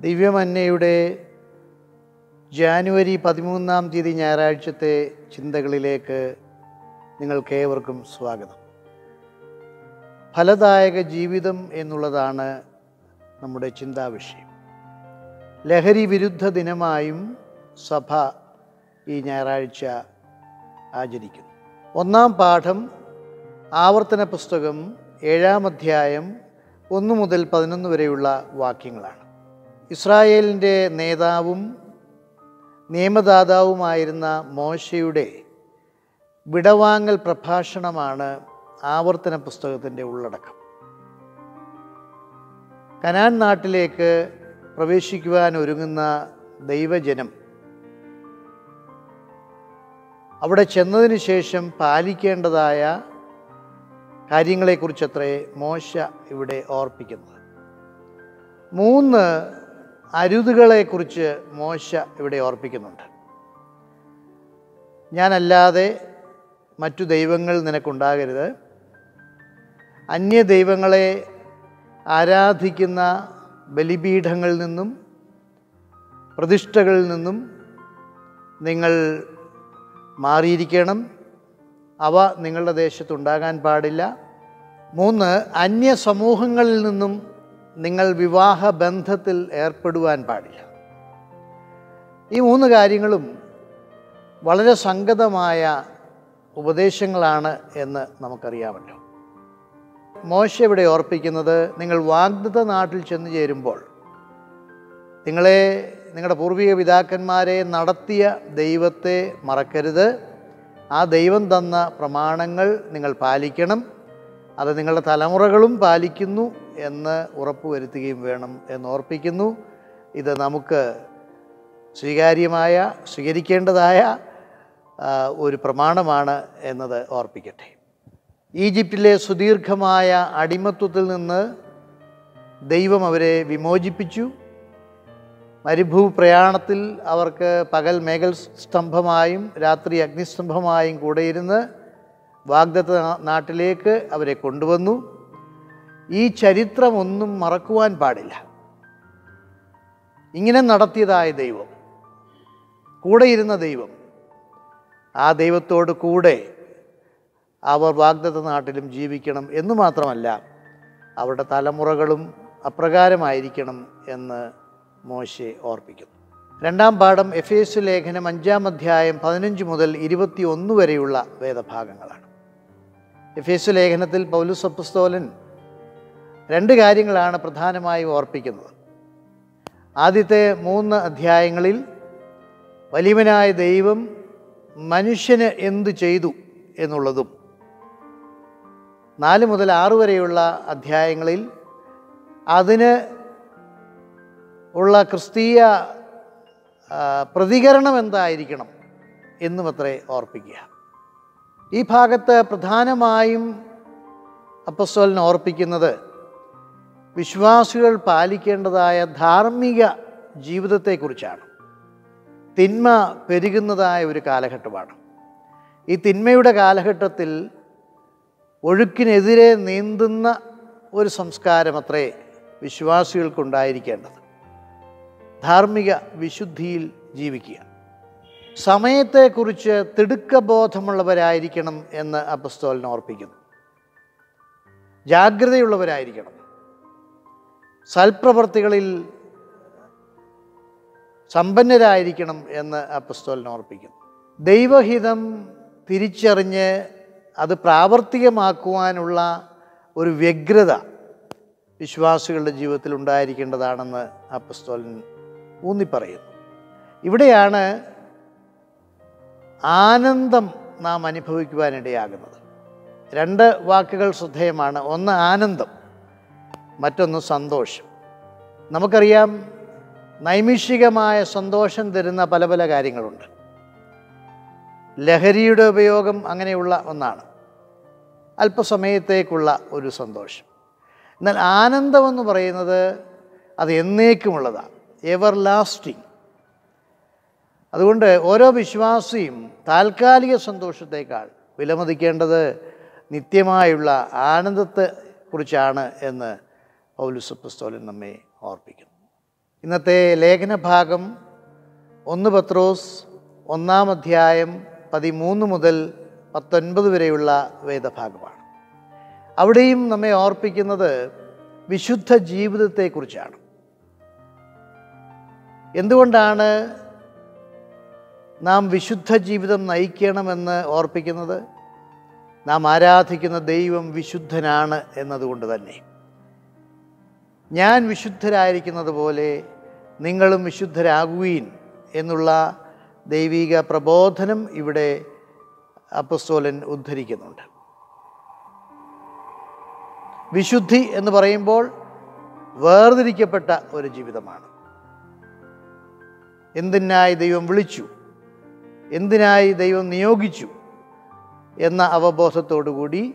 ദിവ്യമന്നയുടെ ജാനുവരി പതിമൂന്നാം തീയതി ഞായറാഴ്ചത്തെ ചിന്തകളിലേക്ക് നിങ്ങൾക്കേവർക്കും സ്വാഗതം. ഫലദായക ജീവിതം എന്നുള്ളതാണ് നമ്മുടെ ചിന്താവിഷയം. ലഹരി വിരുദ്ധ ദിനമായും സഭ ഈ ഞായറാഴ്ച ആചരിക്കുന്നു. ഒന്നാം പാഠം ആവർത്തന പുസ്തകം ഏഴാം അധ്യായം ഒന്ന് മുതൽ പതിനൊന്ന് വരെയുള്ള വാക്യങ്ങളാണ്. ഇസ്രായേലിന്റെ നേതാവും നിയമദാതാവുമായിരുന്ന മോശയുടെ വിടവാങ്ങൽ പ്രഭാഷണമാണ് ആവർത്തന പുസ്തകത്തിന്റെ ഉള്ളടക്കം. കനാൻ നാട്ടിലേക്ക് പ്രവേശിക്കുവാൻ ഒരുങ്ങുന്ന ദൈവജനം അവിടെ ചെന്നതിന് ശേഷം പാലിക്കേണ്ടതായ കാര്യങ്ങളെക്കുറിച്ചത്രേ മോശ ഇവിടെ ഓർപ്പിക്കുന്നത്. മൂന്ന് അരുതുകളെക്കുറിച്ച് മോശ ഇവിടെ ഓർപ്പിക്കുന്നുണ്ട്. ഞാനല്ലാതെ മറ്റു ദൈവങ്ങൾ നിനക്കുണ്ടാകരുത്. അന്യ ദൈവങ്ങളെ ആരാധിക്കുന്ന ബലിപീഠങ്ങളിൽ നിന്നും പ്രതിഷ്ഠകളിൽ നിന്നും നിങ്ങൾ മാറിയിരിക്കണം. അവ നിങ്ങളുടെ ദേശത്തുണ്ടാകാൻ പാടില്ല. മൂന്ന് അന്യ സമൂഹങ്ങളിൽ നിന്നും നിങ്ങൾ വിവാഹ ബന്ധത്തിൽ ഏർപ്പെടുവാൻ പാടില്ല. ഈ മൂന്ന് കാര്യങ്ങളും വളരെ സംഗതമായ ഉപദേശങ്ങളാണ് എന്ന് നമുക്കറിയാമല്ലോ. മോശ ഇവിടെ ഓർപ്പിക്കുന്നത് നിങ്ങൾ വാഗ്ദത്ത നാട്ടിൽ ചെന്ന് ചേരുമ്പോൾ നിങ്ങളെ നിങ്ങളുടെ പൂർവിക പിതാക്കന്മാരെ നടത്തിയ ദൈവത്തെ മറക്കരുത്. ആ ദൈവം തന്ന പ്രമാണങ്ങൾ നിങ്ങൾ പാലിക്കണം. അത് നിങ്ങളുടെ തലമുറകളും പാലിക്കുന്നു എന്ന് ഉറപ്പുവരുത്തുകയും വേണം എന്നോർപ്പിക്കുന്നു. ഇത് നമുക്ക് സ്വീകാര്യമായ സ്വീകരിക്കേണ്ടതായ ഒരു പ്രമാണമാണ് എന്നത് ഓർപ്പിക്കട്ടെ. ഈജിപ്തിലെ സുദീർഘമായ അടിമത്വത്തിൽ നിന്ന് ദൈവം അവരെ വിമോചിപ്പിച്ചു. മരുഭൂ പ്രയാണത്തിൽ അവർക്ക് പകൽ മേഘൽ സ്തംഭമായും രാത്രി അഗ്നിസ്തംഭമായും കൂടെയിരുന്ന് വാഗ്ദത്ത നാട്ടിലേക്ക് അവരെ കൊണ്ടുവന്നു. ഈ ചരിത്രമൊന്നും മറക്കുവാൻ പാടില്ല. ഇങ്ങനെ നടത്തിയതായ ദൈവം കൂടെ ഇരുന്ന ദൈവം ആ ദൈവത്തോട് കൂടെ അവർ വാഗ്ദത്ത നാട്ടിലും ജീവിക്കണം എന്ന് മാത്രമല്ല അവരുടെ തലമുറകളും അപ്രകാരമായിരിക്കണം എന്ന് മോശെ ഓർപ്പിക്കുന്നു. രണ്ടാം പാഠം എഫ് എസ് ലേഖനം അഞ്ചാം അധ്യായം പതിനഞ്ച് മുതൽ ഇരുപത്തി ഒന്ന് വരെയുള്ള വേദഭാഗങ്ങളാണ്. എഫ് എസ് ലേഖനത്തിൽ പൗലുസ് അപ്പസ്തോലൻ രണ്ട് കാര്യങ്ങളാണ് പ്രധാനമായും ഓർപ്പിക്കുന്നത്. ആദ്യത്തെ മൂന്ന് അധ്യായങ്ങളിൽ വലിയവനായ ദൈവം മനുഷ്യന് എന്തു ചെയ്തു എന്നുള്ളതും നാല് മുതൽ ആറ് വരെയുള്ള അധ്യായങ്ങളിൽ അതിന് ഉള്ള ക്രിസ്തീയ പ്രതികരണം എന്തായിരിക്കണം എന്നും അത്രേ ഓർപ്പിക്കുക. ഈ ഭാഗത്ത് പ്രധാനമായും അപ്പസ്വലിനെ ഓർപ്പിക്കുന്നത് വിശ്വാസികൾ പാലിക്കേണ്ടതായ ധാർമ്മിക ജീവിതത്തെക്കുറിച്ചാണ്. തിന്മ പെരുകുന്നതായ ഒരു കാലഘട്ടമാണ്. ഈ തിന്മയുടെ കാലഘട്ടത്തിൽ ഒഴുക്കിനെതിരെ നീന്തുന്ന ഒരു സംസ്കാരം അത്രേ വിശ്വാസികൾക്കുണ്ടായിരിക്കേണ്ടത്. ധാർമ്മിക വിശുദ്ധിയിൽ ജീവിക്കുക. സമയത്തെക്കുറിച്ച് തിടുക്കബോധമുള്ളവരായിരിക്കണം എന്ന് അപ്പസ്തോലിനെ ഓർപ്പിക്കുന്നു. ജാഗ്രതയുള്ളവരായിരിക്കണം. സൽപ്രവർത്തികളിൽ സമ്പന്നരായിരിക്കണം എന്ന് അപ്പസ്തോലിനെ ഓർപ്പിക്കുന്നു. ദൈവഹിതം തിരിച്ചറിഞ്ഞ് അത് പ്രാവർത്തികമാക്കുവാനുള്ള ഒരു വ്യഗ്രത വിശ്വാസികളുടെ ജീവിതത്തിൽ ഉണ്ടായിരിക്കേണ്ടതാണെന്ന് അപ്പസ്തോലൻ ഊന്നിപ്പറയുന്നു. ഇവിടെയാണ് ആനന്ദം നാം അനുഭവിക്കുവാനിടയാകുന്നത്. രണ്ട് വാക്കുകൾ ശ്രദ്ധേയമാണ്. ഒന്ന് ആനന്ദം മറ്റൊന്ന് സന്തോഷം. നമുക്കറിയാം നൈമിഷികമായ സന്തോഷം തരുന്ന പല പല കാര്യങ്ങളുണ്ട്. ലഹരിയുടെ ഉപയോഗം അങ്ങനെയുള്ള ഒന്നാണ്. അല്പസമയത്തേക്കുള്ള ഒരു സന്തോഷം. എന്നാൽ ആനന്ദമെന്ന് പറയുന്നത് അത് എന്നേക്കുമുള്ളതാണ്. എവർ ലാസ്റ്റിംഗ് അതുകൊണ്ട് ഓരോ വിശ്വാസിയും താൽക്കാലിക സന്തോഷത്തേക്കാൾ വിലമതിക്കേണ്ടത് നിത്യമായുള്ള ആനന്ദത്തെ കുറിച്ചാണ് എന്ന് പൗലുസുപ്രസ്തോലൻ നമ്മെ ഓർപ്പിക്കുന്നു. ഇന്നത്തെ ലേഖനഭാഗം ഒന്ന് പത്രോസ് ഒന്നാം അധ്യായം പതിമൂന്ന് മുതൽ പത്തൊൻപത് വരെയുള്ള വേദഭാഗമാണ്. അവിടെയും നമ്മെ ഓർപ്പിക്കുന്നത് വിശുദ്ധ ജീവിതത്തെക്കുറിച്ചാണ്. എന്തുകൊണ്ടാണ് നാം വിശുദ്ധ ജീവിതം നയിക്കണമെന്ന് ഓർപ്പിക്കുന്നത് നാം ആരാധിക്കുന്ന ദൈവം വിശുദ്ധനാണ് എന്നതുകൊണ്ട് തന്നെ. ഞാൻ വിശുദ്ധരായിരിക്കുന്നത് പോലെ നിങ്ങളും വിശുദ്ധരാകുവീൻ എന്നുള്ള ദൈവിക പ്രബോധനം ഇവിടെ അപ്പസ്തോലൻ ഉദ്ധരിക്കുന്നുണ്ട്. വിശുദ്ധി എന്ന് പറയുമ്പോൾ വേർതിരിക്കപ്പെട്ട ഒരു ജീവിതമാണ്. എന്തിനായി ദൈവം വിളിച്ചു? എന്തിനായി ദൈവം നിയോഗിച്ചു എന്ന അവബോധത്തോടുകൂടി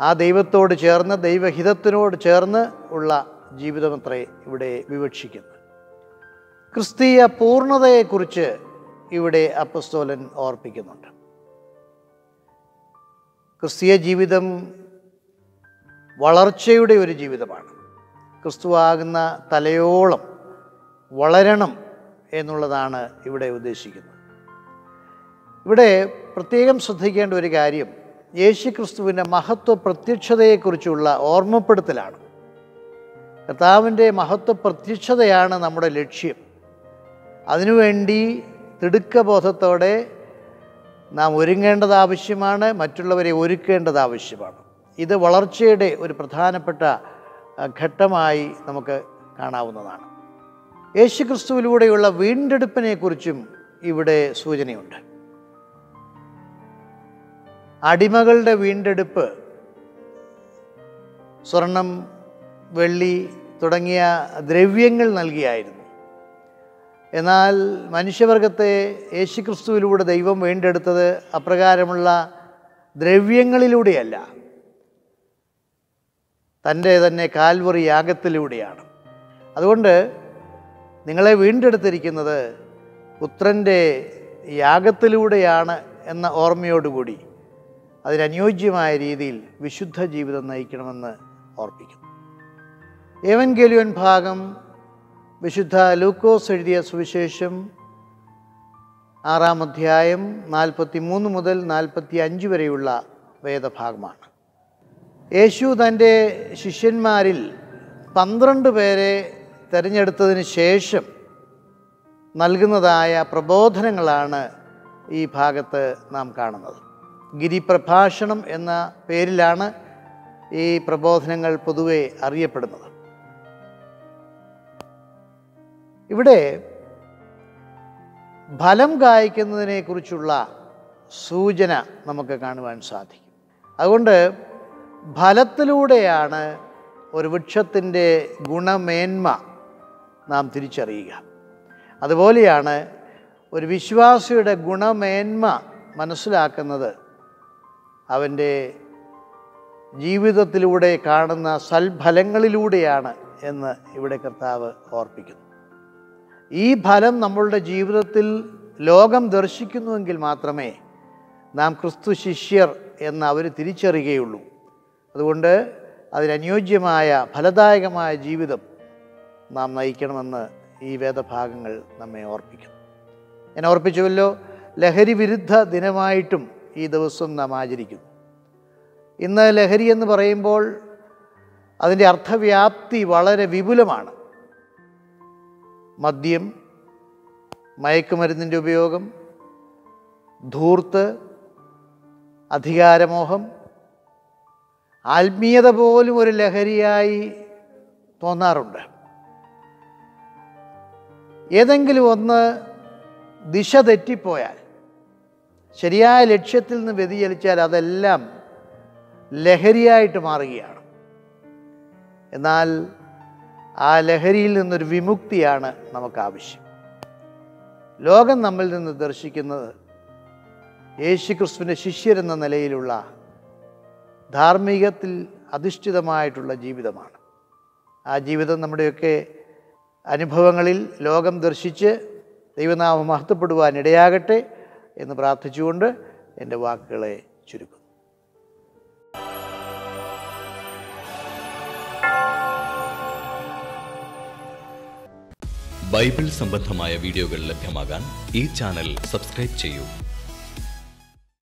ആ ദൈവത്തോട് ചേർന്ന് ദൈവഹിതത്തിനോട് ചേർന്ന് ഉള്ള ജീവിതമത്രേ ഇവിടെ വിവക്ഷിക്കുന്നത് ക്രിസ്തീയ പൂർണതയെക്കുറിച്ച് ഇവിടെ അപ്പസ്തോലൻ ഓർപ്പിക്കുന്നുണ്ട്. ക്രിസ്തീയ ജീവിതം വളർച്ചയുടെ ഒരു ജീവിതമാണ്. ക്രിസ്തുവാകുന്ന തലയോളം വളരണം എന്നുള്ളതാണ് ഇവിടെ ഉദ്ദേശിക്കുന്നത്. ഇവിടെ പ്രത്യേകം ശ്രദ്ധിക്കേണ്ട ഒരു കാര്യം യേശു ക്രിസ്തുവിന്റെ മഹത്വ പ്രത്യക്ഷതയെക്കുറിച്ചുള്ള ഓർമ്മപ്പെടുത്തലാണ്. കർത്താവിന്റെ മഹത്വ പ്രത്യക്ഷതയാണ് നമ്മുടെ ലക്ഷ്യം. അതിനുവേണ്ടി തിടുക്കബോധത്തോടെ നാം ഒരുങ്ങേണ്ടത് ആവശ്യമാണ് മറ്റുള്ളവരെ ഒരുക്കേണ്ടത് ആവശ്യമാണ്. ഇത് വളർച്ചയുടെ ഒരു പ്രധാനപ്പെട്ട ഘട്ടമായി നമുക്ക് കാണാവുന്നതാണ്. യേശു ക്രിസ്തുവിലൂടെയുള്ള വീണ്ടെടുപ്പിനെക്കുറിച്ചും ഇവിടെ സൂചനയുണ്ട്. അടിമകളുടെ വീണ്ടെടുപ്പ് സ്വർണം വെള്ളി തുടങ്ങിയ ദ്രവ്യങ്ങൾ നൽകിയായിരുന്നു. എന്നാൽ മനുഷ്യവർഗത്തെ യേശുക്രിസ്തുവിലൂടെ ദൈവം വീണ്ടെടുത്തത് അപ്രകാരമുള്ള ദ്രവ്യങ്ങളിലൂടെയല്ല. തന്റെ തന്നെ കാൽവറി യാഗത്തിലൂടെയാണ്. അതുകൊണ്ട് നിങ്ങളെ വീണ്ടെടുത്തിരിക്കുന്നത് പുത്രന്റെ യാഗത്തിലൂടെയാണ് എന്ന ഓർമ്മയോടുകൂടി അതിനനുയോജ്യമായ രീതിയിൽ വിശുദ്ധ ജീവിതം നയിക്കണമെന്ന് ഓർപ്പിക്കുന്നു. ഏവൻഗേലിയൻ ഭാഗം വിശുദ്ധ ലൂക്കോസ് എഴുതിയ സുവിശേഷം ആറാം അധ്യായം നാൽപ്പത്തി മൂന്ന് മുതൽ നാൽപ്പത്തി അഞ്ച് വരെയുള്ള വേദഭാഗമാണ്. യേശു തന്റെ ശിഷ്യന്മാരിൽ പന്ത്രണ്ട് പേരെ തിരഞ്ഞെടുത്തതിന് ശേഷം നൽകുന്നതായ പ്രബോധനങ്ങളാണ് ഈ ഭാഗത്ത് നാം കാണുന്നത്. ഗിരിപ്രഭാഷണം എന്ന പേരിലാണ് ഈ പ്രബോധനങ്ങൾ പൊതുവെ അറിയപ്പെടുന്നത്. ഇവിടെ ഫലം കായ്ക്കുന്നതിനെക്കുറിച്ചുള്ള സൂചന നമുക്ക് കാണുവാൻ സാധിക്കും. അതുകൊണ്ട് ഫലത്തിലൂടെയാണ് ഒരു വൃക്ഷത്തിന്റെ ഗുണമേന്മ നാം തിരിച്ചറിയുക. അതുപോലെയാണ് ഒരു വിശ്വാസിയുടെ ഗുണമേന്മ മനസ്സിലാക്കുന്നത് അവന്റെ ജീവിതത്തിലൂടെ കാണുന്ന സൽഫലങ്ങളിലൂടെയാണ് എന്ന് ഇവിടെ കർത്താവ് ഓർപ്പിക്കുന്നു. ഈ ഫലം നമ്മളുടെ ജീവിതത്തിൽ ലോകം ദർശിക്കുന്നുവെങ്കിൽ മാത്രമേ നാം ക്രിസ്തു ശിഷ്യർ എന്ന് അവർ തിരിച്ചറിയുകയുള്ളൂ. അതുകൊണ്ട് അതിനനുയോജ്യമായ ഫലദായകമായ ജീവിതം നാം നയിക്കണമെന്ന് ഈ വേദഭാഗങ്ങൾ നമ്മെ ഓർപ്പിക്കുന്നു. ഞാൻ ഓർപ്പിച്ചുവല്ലോ ലഹരി വിരുദ്ധ ദിനമായിട്ടും ഈ ദിവസം നാം ആചരിക്കുന്നു. ഇന്ന് ലഹരി എന്ന് പറയുമ്പോൾ അതിന്റെ അർത്ഥവ്യാപ്തി വളരെ വിപുലമാണ്. മദ്യം മയക്കുമരുന്നിന്റെ ഉപയോഗം ധൂർത്ത് അധികാരമോഹം ആത്മീയത പോലും ഒരു ലഹരിയായി തോന്നാറുണ്ട്. ഏതെങ്കിലും ഒന്ന് ദിശ തെറ്റിപ്പോയാൽ ശരിയായ ലക്ഷ്യത്തിൽ നിന്ന് വ്യതിചലിച്ചാൽ അതെല്ലാം ലഹരിയായിട്ട് മാറുകയാണ്. എന്നാൽ ആ ലഹരിയിൽ നിന്നൊരു വിമുക്തിയാണ് നമുക്ക് ആവശ്യം ലോകം നമ്മിൽ നിന്ന് ദർശിക്കുന്നത് യേശുക്രിസ്തുവിന്റെ ശിഷ്യരെന്ന നിലയിലുള്ള ധാർമ്മികത്തിൽ അധിഷ്ഠിതമായിട്ടുള്ള ജീവിതമാണ്. ആ ജീവിതം നമ്മുടെയൊക്കെ അനുഭവങ്ങളിൽ ലോകം ദർശിച്ച് ദൈവനാമം മഹത്വപ്പെടുവാൻ ഇടയാകട്ടെ എന്ന് പ്രാർത്ഥിച്ചുകൊണ്ട് എന്റെ വാക്കുകളെ ചുരുക്കുന്നു. ബൈബിൾ സംബന്ധമായ വീഡിയോകൾ ലഭ്യമാകാൻ ഈ ചാനൽ സബ്സ്ക്രൈബ് ചെയ്യൂ.